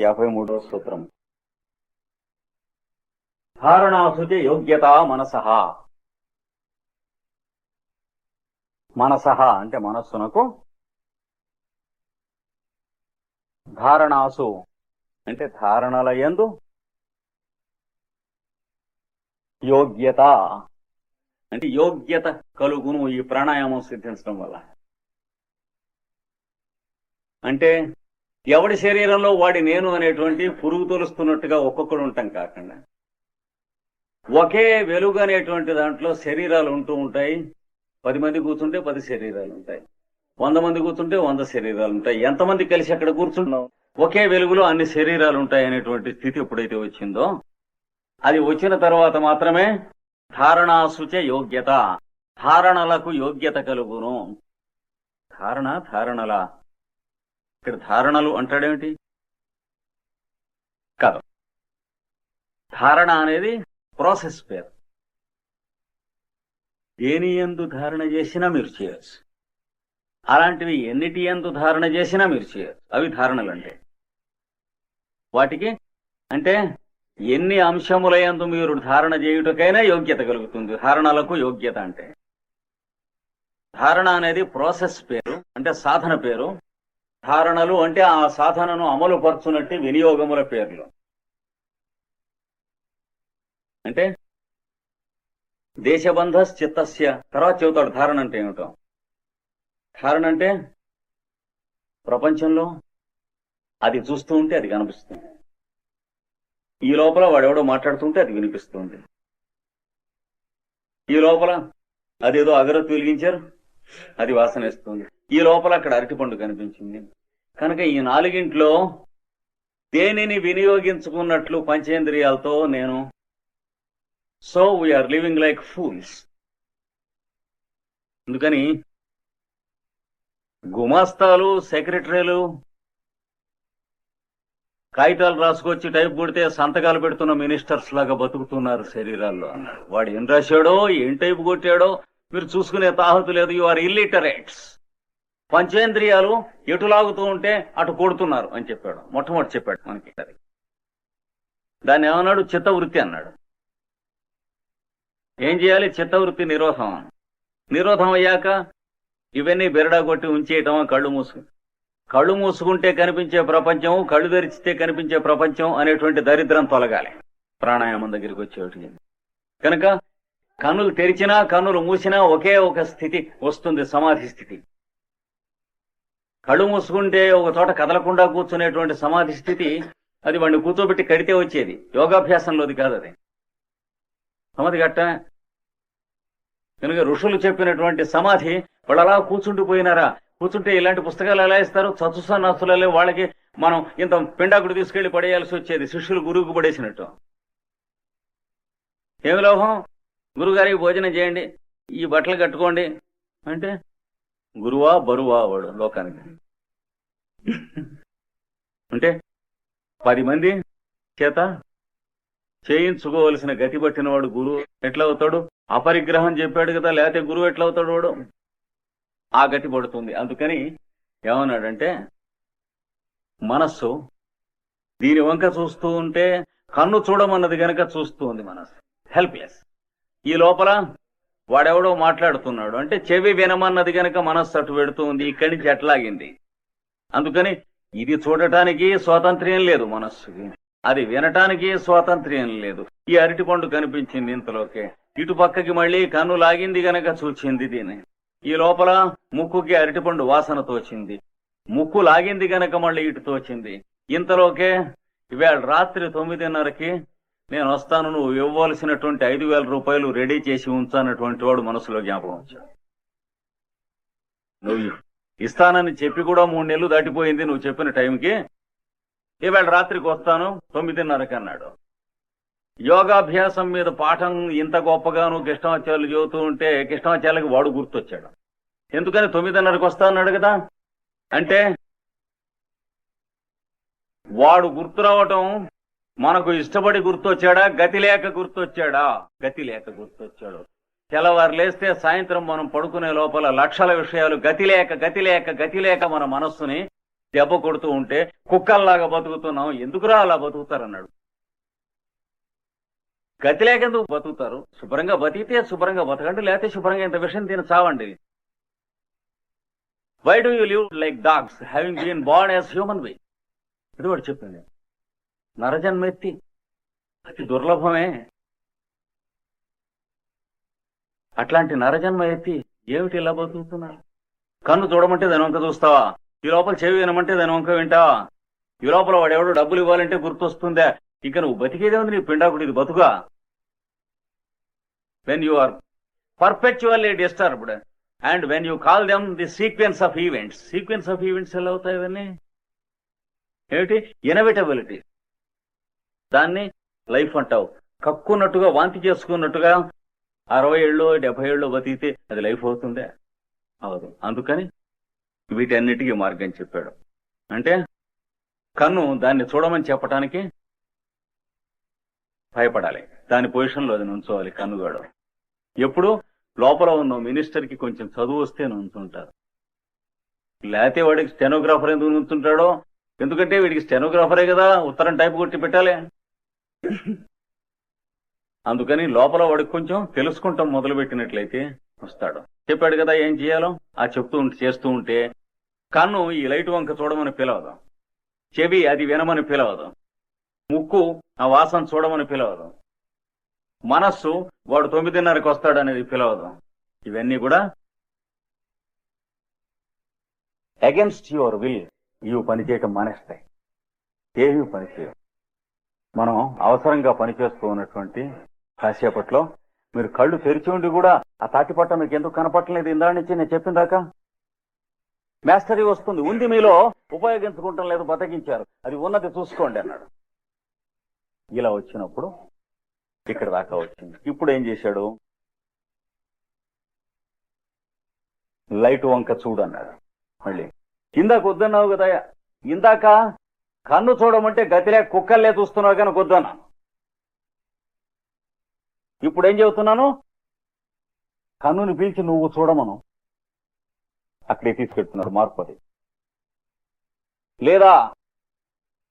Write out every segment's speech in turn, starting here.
యాభై మూడవ సూత్రం ధారణాసుచ యోగ్యత మనసహ మనసహ అంటే మనస్సునకు. ధారణాసు అంటే ధారణల ఎందు యోగ్యత అంటే యోగ్యత కలుగును ఈ ప్రాణాయామం సిద్ధించడం వల్ల. అంటే ఎవడి శరీరంలో వాడి నేను అనేటువంటి పురుగు తొలుస్తున్నట్టుగా ఒక్కొక్కడు ఉంటాం కాకుండా. ఒకే వెలుగు అనేటువంటి దాంట్లో శరీరాలు ఉంటూ ఉంటాయి. పది మంది కూర్చుంటే పది శరీరాలు ఉంటాయి. వంద మంది కూర్చుంటే వంద శరీరాలు ఉంటాయి. ఎంతమంది కలిసి అక్కడ కూర్చుంటున్నాం ఒకే వెలుగులో అన్ని శరీరాలు ఉంటాయి అనేటువంటి స్థితి ఎప్పుడైతే వచ్చిందో అది వచ్చిన తర్వాత మాత్రమే ధారణాసుచ యోగ్యత. ధారణలకు యోగ్యత కలుగును. ధారణ ధారణల ఇక్కడ ధారణలు అంటాడేమిటి? కాదు ధారణ అనేది ప్రాసెస్ పేరు. దేని ఎందు ధారణ చేసినా మీరు చేయొచ్చు. అలాంటివి ఎన్నిటి ఎందు ధారణ చేసినా మీరు చేయొచ్చు. అవి ధారణలు అంటే వాటికి అంటే ఎన్ని అంశముల ఎందు మీరు ధారణ చేయుటకైనా యోగ్యత కలుగుతుంది. ధారణలకు యోగ్యత అంటే. ధారణ అనేది ప్రాసెస్ పేరు అంటే సాధన పేరు. ధారణలు అంటే ఆ సాధనను అమలు వినియోగముల పేర్లు. అంటే దేశబంధ చిత్తస్య తర్వాత చెబుతాడు ధారణ అంటే ఏమిటో. ధారణ అంటే ప్రపంచంలో అది చూస్తూ ఉంటే అది కనిపిస్తుంది. ఈ లోపల వాడెవడో మాట్లాడుతుంటే అది వినిపిస్తుంది. ఈ లోపల అదేదో అగరత్ వెలిగించారు అది వాసన ఇస్తుంది ఈ లోపల అక్కడ అరటిపండు కనిపించింది. కనుక ఈ నాలుగింట్లో దేనిని వినియోగించుకున్నట్లు పంచేంద్రియాలతో నేను so we are living like fools అందుకని గుమాస్తాలు సెక్రటరీలు కాగితాలు రాసుకొచ్చి టైప్ కొడితే సంతకాలు పెడుతున్న మినిస్టర్స్ లాగా బతుకుతున్నారు శరీరాల్లో. అన్నాడు వాడు ఏం రాశాడో ఏం టైప్ కొట్టాడో మీరు చూసుకునే తాహతు లేదు. యు ఆర్ ఇల్లిటరేట్స్ పంచేంద్రియాలు ఎటు లాగుతూ ఉంటే అటు కొడుతున్నారు అని చెప్పాడు. మొట్టమొదటి చెప్పాడు మనకి. దాన్ని ఏమన్నాడు? చిత్తవృత్తి అన్నాడు. ఏం చేయాలి? చిత్తవృత్తి నిరోధం. నిరోధం అయ్యాక ఇవన్నీ బెరడా కొట్టి ఉంచేయటం కళ్ళు మూసుకు కళ్ళు మూసుకుంటే కనిపించే ప్రపంచం కళ్ళు తెరిచితే కనిపించే ప్రపంచం అనేటువంటి దరిద్రం తొలగాలి. ప్రాణాయామం దగ్గరికి వచ్చేటి కనుక కన్నులు తెరిచినా కన్నులు మూసినా ఒకే ఒక స్థితి వస్తుంది సమాధి స్థితి. కళ్ళు మూసుకుంటే ఒక చోట కదలకుండా కూర్చునేటువంటి సమాధి స్థితి అది వాడిని కూర్చోబెట్టి కడితే వచ్చేది. యోగాభ్యాసంలోది కాదు అది. సమాధి కట్ట? కనుక ఋషులు చెప్పినటువంటి సమాధి వాళ్ళు అలా కూర్చుండిపోయినారా కూర్చుంటే ఇలాంటి పుస్తకాలు ఎలా ఇస్తారు? చతుసన్నాసులలో వాళ్ళకి మనం ఇంత పిండాకుడు తీసుకెళ్ళి పడేయాల్సి వచ్చేది. శిష్యులు గురువుకు పడేసినట్టు. ఏమి లోహం గురుగారికి భోజనం చేయండి ఈ బట్టలు కట్టుకోండి అంటే గురువా బరువా వాడు లోకానికి. అంటే పది మంది చేత చేయించుకోవలసిన గతి పట్టిన వాడు గురువు ఎట్లా అవుతాడు అపరిగ్రహం చెప్పాడు కదా లేకపోతే గురువు ఎట్లా అవుతాడు వాడు? ఆ గతి పడుతుంది. అందుకని ఏమన్నాడంటే మనస్సు దీని వంక చూస్తూ ఉంటే కన్ను చూడమన్నది గనక చూస్తూ ఉంది మనస్సు. హెల్ప్లెస్ ఈ లోపల వాడెవడో మాట్లాడుతున్నాడు. అంటే చెవి వినమన్నది గనక మనస్సు అటు పెడుతూ ఉంది ఇక్కడి నుంచి ఎట్లాగింది? అందుకని ఇది చూడటానికి స్వాతంత్ర్యం లేదు మనస్సుకి. అది వినటానికి స్వాతంత్ర్యం లేదు. ఈ అరటి పండు కనిపించింది ఇంతలోకే. ఇటు పక్కకి మళ్ళీ కన్ను లాగింది గనక చూచింది దీని ఈ లోపల ముక్కుకి అరటిపండు వాసన తోచింది. ముక్కు లాగింది గనక మళ్ళీ ఇటు తోచింది. ఇంతలోకే ఇవాళ రాత్రి తొమ్మిదిన్నరకి నేను వస్తాను నువ్వు ఇవ్వవలసినటువంటి ఐదు వేల రూపాయలు రెడీ చేసి ఉంచానటువంటి వాడు మనసులో జ్ఞాపకం వచ్చాడు నువ్వు ఇస్తానని చెప్పి కూడా మూడు నెలలు దాటిపోయింది నువ్వు చెప్పిన టైంకి. ఈవేళ రాత్రికి వస్తాను తొమ్మిదిన్నరకి అన్నాడు. యోగాభ్యాసం మీద పాఠం ఇంత గొప్పగాను కృష్ణాచార్యులు చదువుతూ ఉంటే కృష్ణాచార్యులకి వాడు గుర్తొచ్చాడు. ఎందుకని తొమ్మిదిన్నరకు వస్తా అన్నాడు కదా? అంటే వాడు గుర్తు రావటం మనకు ఇష్టపడి గుర్తొచ్చాడా? గతి లేక గుర్తొచ్చాడా? గతి లేక గుర్తొచ్చాడు. తెల్లవారు లేస్తే సాయంత్రం మనం పడుకునే లోపల లక్షల విషయాలు గతి లేక గతి లేక గతి లేక మన మనస్సుని దెబ్బ కొడుతూ ఉంటే కుక్కల్లాగా బతుకుతున్నాం. ఎందుకురా అలా బతుకుతారన్నాడు? గతి లేకెందుకు బతుకుతారు? శుభ్రంగా బతికితే శుభ్రంగా బతకండి లేకపోతే శుభ్రంగా ఇంత విషయం తిని చావండి. Why do you live like dogs having been born as human be ఇది వాడు చెప్పింది. నరజన్మెత్తి. అతి దుర్లభమే. అట్లాంటి నరజన్మ ఎత్తి ఏమిటి ఇలా బతుకుతున్నారు కన్ను చూడమంటే దాని వంక చూస్తావా? ఈ లోపల చెవి వినమంటే దాని వంక వింటావా ఈ లోపల వాడెవడో డబ్బులు ఇవ్వాలంటే గుర్తొస్తుందా? ఇక నువ్వు బతికేదేముంది నీ పిండాకుడు ఇది బతుగా when you are perpetually disturbed and when you call them the sequence of events sequence of events ఎలా అవుతాయి ఇవన్నీ? ఏమిటి? ఇనవిటబిలిటీ దాన్ని లైఫ్ అంటావు. కక్కున్నట్టుగా వాంతి చేసుకున్నట్టుగా అరవై ఏళ్ళు డెబ్బై ఏళ్ళు బతికితే అది లైఫ్ అవుతుందే? అవదు. అందుకని వీటన్నిటికీ మార్గం చెప్పాడు. అంటే కన్ను దాన్ని చూడమని చెప్పటానికి భయపడాలి. దాని పొజిషన్లో అది నుంచోవాలి కన్నుగాడు. ఎప్పుడు? లోపల ఉన్న మినిస్టర్కి కొంచెం చదువు వస్తే నుంచుంటారు. లేకపోతే వాడికి స్టెనోగ్రాఫర్ ఎందుకు నుంచుంటాడో? ఎందుకంటే వీడికి స్టెనోగ్రాఫరే కదా ఉత్తరం టైప్ కొట్టి పెట్టాలి. అందుకని లోపల వాడికి కొంచెం తెలుసుకుంటాం మొదలు పెట్టినట్లయితే వస్తాడు. చెప్పాడు కదా ఏం చేయాలో? ఆ చెప్తూ ఉంటే చేస్తూ ఉంటే కన్ను ఈ లైట్ వంక చూడమని పిలవదు. చెవి అది వినమని పిలవదు. ముక్కు ఆ వాసన చూడమని పిలవదు. మనస్సు వాడు తొమ్మిదిన్నరకు వస్తాడు అనేది పిలవదు. ఇవన్నీ కూడా అగెన్స్ట్ యువర్ విల్ ఇవి పనిచేయటం మానేస్తాయి. ఏవి పనిచేయవు. మనం అవసరంగా పనిచేస్తూ ఉన్నటువంటి కాసేపట్లో మీరు కళ్ళు తెరిచి ఉండి కూడా ఆ తాటిపట్ట మీకు ఎందుకు కనపట్టలేదు ఇందా నుంచి నేను చెప్పిన దాకా? మాస్టరీ వస్తుంది ఉంది మీలో ఉపయోగించుకుంటాం లేదు బతకించారు. అది ఉన్నది చూసుకోండి అన్నాడు. ఇలా వచ్చినప్పుడు ఇక్కడ దాకా వచ్చింది. ఇప్పుడు ఏం చేశాడు? లైట్ వంక చూడు అన్నాడు. మళ్ళీ ఇందాక వద్దన్నావు కదా ఇందాక కన్ను చూడమంటే గతిలే కుక్కల్లే చూస్తున్నావు కానీ వద్దన్నా. ఇప్పుడు ఏం చెబుతున్నాను? కన్నుని పిలిచి నువ్వు చూడమను. అక్కడే తీసుకెళ్తున్నారు మార్పు అది. లేదా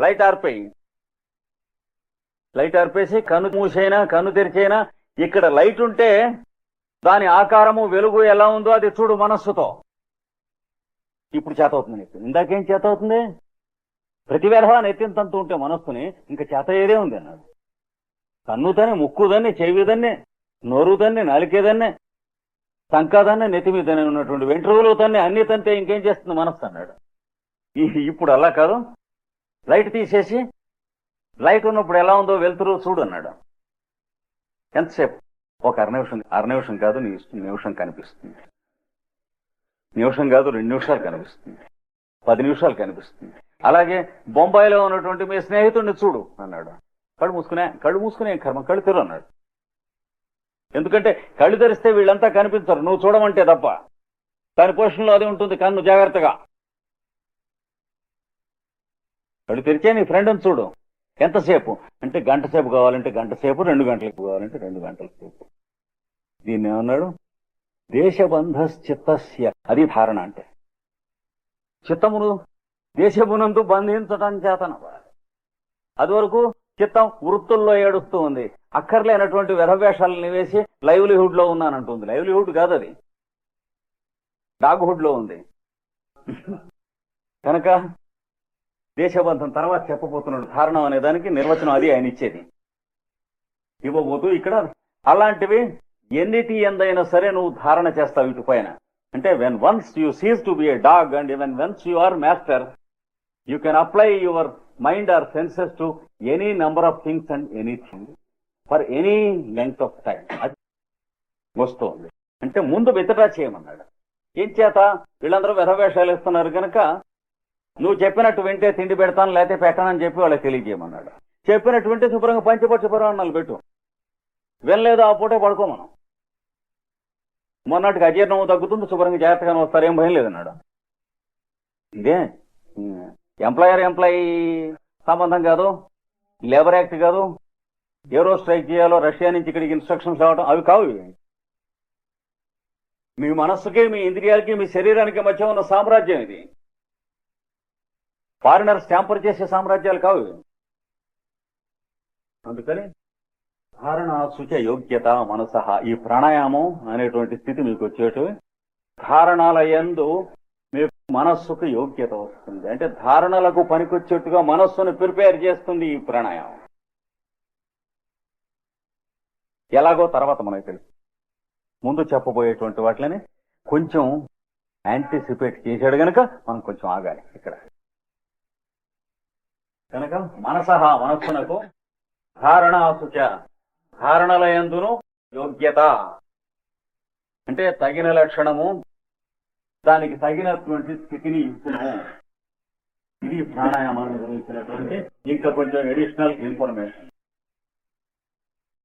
లైట్ ఆర్పేయి. లైట్ ఆర్పేసి కన్ను మూసైనా కన్ను తెరిచైనా? ఇక్కడ లైట్ ఉంటే దాని ఆకారము వెలుగు ఎలా ఉందో అది చూడు మనస్సుతో. ఇప్పుడు చేత అవుతుంది నీకు. ఇందాకేం చేత అవుతుంది ప్రతి వ్యధ నెత్తింతంతూ ఉంటే మనస్సుని ఇంకా చేత ఏదే ఉంది అన్నాడు కన్నుదని ముక్కుదన్ని చెవిదన్నే నోరుదన్ని నాలికేదన్నే సంకాదాన్ని నెత్తి మీదనే ఉన్నటువంటి వెంట్రుకలు తన్ని అన్ని తంతే ఇంకేం చేస్తుంది మనస్సు అన్నాడు. ఇప్పుడు అలా కాదు. లైట్ తీసేసి లైట్ ఉన్నప్పుడు ఎలా ఉందో వెళ్తురు చూడు అన్నాడు. ఎంతసేపు? ఒక అర నిమిషం అర నిమిషం కాదు నీ నిమిషం కనిపిస్తుంది. నిమిషం కాదు రెండు నిమిషాలు కనిపిస్తుంది. పది నిమిషాలు కనిపిస్తుంది. అలాగే బొంబాయిలో ఉన్నటువంటి మీ స్నేహితుడిని చూడు అన్నాడు. కళ్ళు మూసుకునే కళ్ళు మూసుకునే కర్మ కళ్ళు తెరు అన్నాడు. ఎందుకంటే కళ్ళు తెరిస్తే వీళ్ళంతా కనిపించరు. నువ్వు చూడమంటే తప్ప. దాని పొజిషన్లో అది ఉంటుంది కన్ను జాగ్రత్తగా. కళ్ళు తెరిచే నీ ఫ్రెండ్ని చూడు. ఎంతసేపు? అంటే గంట సేపు కావాలంటే గంట సేపు రెండు గంటలకు కావాలంటే రెండు గంటల సేపు. దీన్ని ఏమన్నాడు? దేశబంధ చిత్తస్య అది ధారణ అంటే. చిత్తమును దేశమునందు బంధించటం చేతన. అది వరకు చిత్తం వృత్తుల్లో ఏడుస్తూ ఉంది. అక్కర్లేనటువంటి వెధవేషాలను వేసి లైవ్లీహుడ్లో ఉన్నానంటుంది. లైవ్లీహుడ్ కాదు అది డాగ్హుడ్లో ఉంది. కనుక దేశబంధం తర్వాత చెప్పబోతున్నాడు. కారణం అనే దానికి నిర్వచనం అది ఆయన ఇచ్చేది. ఇవ్వబోతూ ఇక్కడ అలాంటివి ఎన్నిటి ఎందైనా సరే నువ్వు ధారణ చేస్తావు ఇటు పైన. అంటే when once you cease to be a dog and when once you are master you can apply your mind or senses to any number of things and anything for any length of time అది వస్తుంది. అంటే ముందు withdraw చేయమన్నాడు. ఏం చేత? వీళ్ళందరూ వ్యధవేషాలు ఇస్తున్నారు కనుక నువ్వు చెప్పినట్టు వింటే తిండి పెడతాను లేకపోతే పెట్టానని చెప్పి వాళ్ళకి తెలియజేయమన్నాడు. చెప్పినట్టు వింటే శుభ్రంగా పంచపక్ష పురాణాలు పెట్టు. వినలేదు ఆ పూటే పడుకో మనం మొన్నటికి అజీర్ణం తగ్గుతుంది శుభ్రంగా జాగ్రత్తగానే వస్తారు ఏం భయం లేదన్నాడు ఇదే ఎంప్లాయర్ ఎంప్లాయీ సంబంధం కాదు లేబర్ యాక్ట్ కాదు ఏ రోజు స్ట్రైక్ చేయాలో రష్యా నుంచి ఇక్కడికి ఇన్స్ట్రక్షన్స్ రావడం అవి కావు మీ మనస్సుకి మీ ఇంద్రియాలకి మీ శరీరానికి మధ్య ఉన్న సామ్రాజ్యం ఇది. ఫారినర్స్ ట్యాంపర్ చేసే సామ్రాజ్యాలు కావు అందుకని ధారణ శుచ యోగ్యత మనసహ ఈ ప్రాణాయామం అనేటువంటి స్థితి మీకు వచ్చేటు ధారణాల యందు మీకు మనస్సుకు యోగ్యత వస్తుంది. అంటే ధారణలకు పనికొచ్చేట్టుగా మనస్సును ప్రిపేర్ చేస్తుంది ఈ ప్రాణాయామం. ఎలాగో తర్వాత మనకు తెలుసు. ముందు చెప్పబోయేటువంటి వాటిని కొంచెం యాంటిసిపేట్ చేశాడు గనక మనం కొంచెం ఆగాలి ఇక్కడ. కనుక మనసహ మనస్సునకు ధారణాసుచ ధారణలయందును యోగ్యత. అంటే తగిన లక్షణము దానికి తగినటువంటి స్థితిని ఇస్తున్నాము. ఇది ప్రాణాయామాన్ని గురించినటువంటి ఇంకా కొంచెం అడిషనల్ ఇన్ఫర్మేషన్